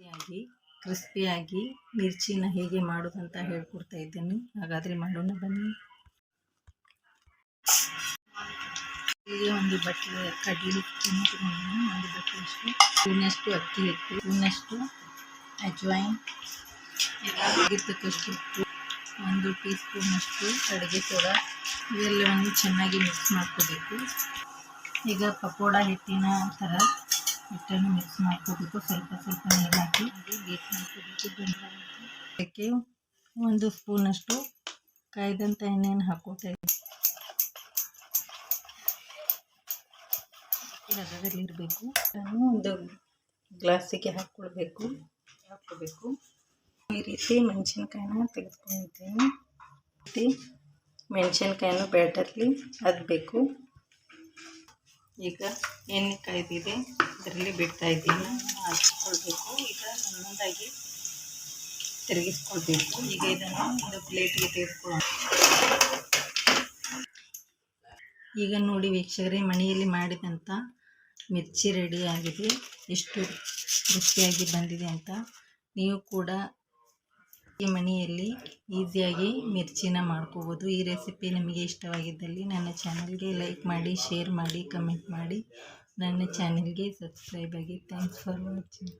ಕ್ರಿಸ್ಪಿಯಾಗಿ ಕ್ರಿಸ್ಪಿಯಾಗಿ ಮಿರ್ಚಿನ ಹೇಗೆ ಮಾಡೋದಂತ ಹೇಳ್ಕೊಡ್ತಾ ಇದ್ದೀನಿ. ಹಾಗಾದರೆ ಮಾಡೋಣ ಬನ್ನಿ. ಇಲ್ಲಿ ಒಂದು ಬಟ್ಟೆ ಕಡಲೆ ತಗೊಂಡು ಒಂದು ಬಟ್ಟೆಯಷ್ಟು ಇನ್ನಷ್ಟು ಅಕ್ಕಿ ಹಿಟ್ಟು ಇನ್ನಷ್ಟು ಅಜ್ವೈನ್ ಆಗಿರ್ತಕ್ಕಷ್ಟು ಉಪ್ಪು, ಒಂದು ಟೀ ಸ್ಪೂನಷ್ಟು ಅಡುಗೆ ಸೋಡಾ ಇವೆಲ್ಲವನ್ನು ಚೆನ್ನಾಗಿ ಮಿಕ್ಸ್ ಮಾಡ್ಕೋಬೇಕು. ಈಗ ಪಕೋಡ ಹಿಟ್ಟಿನ ಥರ ಹಿಟ್ಟನ್ನು ಮಿಕ್ಸ್ ಮಾಡ್ಕೋಬೇಕು ಸ್ವಲ್ಪ ಸ್ವಲ್ಪ ನೀರು ಹಾಕಿ ಬೀಟ್ ಮಾಡ್ಕೋಬೇಕು. ಅದಕ್ಕೆ ಒಂದು ಸ್ಪೂನಷ್ಟು ಕಾಯ್ದಂಥ ಎಣ್ಣೆಯನ್ನು ಹಾಕೋತಾ ಇದ್ದೀನಿ ಇರಬೇಕು. ಅದನ್ನು ಒಂದು ಗ್ಲಾಸಿಗೆ ಹಾಕ್ಕೊಳ್ಬೇಕು. ಹಾಕ್ಕೋಬೇಕು ಈ ರೀತಿ ಮೆಣಸಿನ್ಕಾಯಿನ ತೆಗೆದುಕೊಂಡಿದ್ದೀನಿ. ರೀತಿ ಮೆಣಸಿನ್ಕಾಯಿನ ಬ್ಯಾಟರ್ಲಿ ಅದ್ಬೇಕು ಈಗ ಎಣ್ಣೆ ಕಾಯ್ದಿದೆ. ಅದರಲ್ಲಿ ಬಿಡ್ತಾ ಇದ್ದೀನಿ. ಹಚ್ಕೊಳ್ಬೇಕು ಈಗ ಮುಂದಾಗಿ ತಿರುಗಿಸ್ಕೊಳ್ಬೇಕು. ಈಗ ಇದನ್ನು ಒಂದು ಪ್ಲೇಟಿಗೆ ತೆಗೆದುಕೊಳ್ಳೋಣ. ಈಗ ನೋಡಿ ವೀಕ್ಷಕರೇ, ಮನೆಯಲ್ಲಿ ಮಾಡಿದಂಥ ಮಿರ್ಚಿ ರೆಡಿ ಆಗಿದೆ. ಎಷ್ಟು ರುಚಿಯಾಗಿ ಬಂದಿದೆ ಅಂತ. ನೀವು ಕೂಡ ಈ ಮನೆಯಲ್ಲಿ ಈಸಿಯಾಗಿ ಮಿರ್ಚಿನ ಮಾಡ್ಕೋಬೋದು. ಈ ರೆಸಿಪಿ ನಿಮಗೆ ಇಷ್ಟವಾಗಿದ್ದಲ್ಲಿ ನನ್ನ ಚಾನಲ್ಗೆ ಲೈಕ್ ಮಾಡಿ, ಶೇರ್ ಮಾಡಿ, ಕಮೆಂಟ್ ಮಾಡಿ. ನನ್ನ ಚಾನಲ್ಗೆ ಸಬ್ಸ್ಕ್ರೈಬ್ ಆಗಿ ಥ್ಯಾಂಕ್ಸ್ ಫಾರ್ ವಾಚಿಂಗ್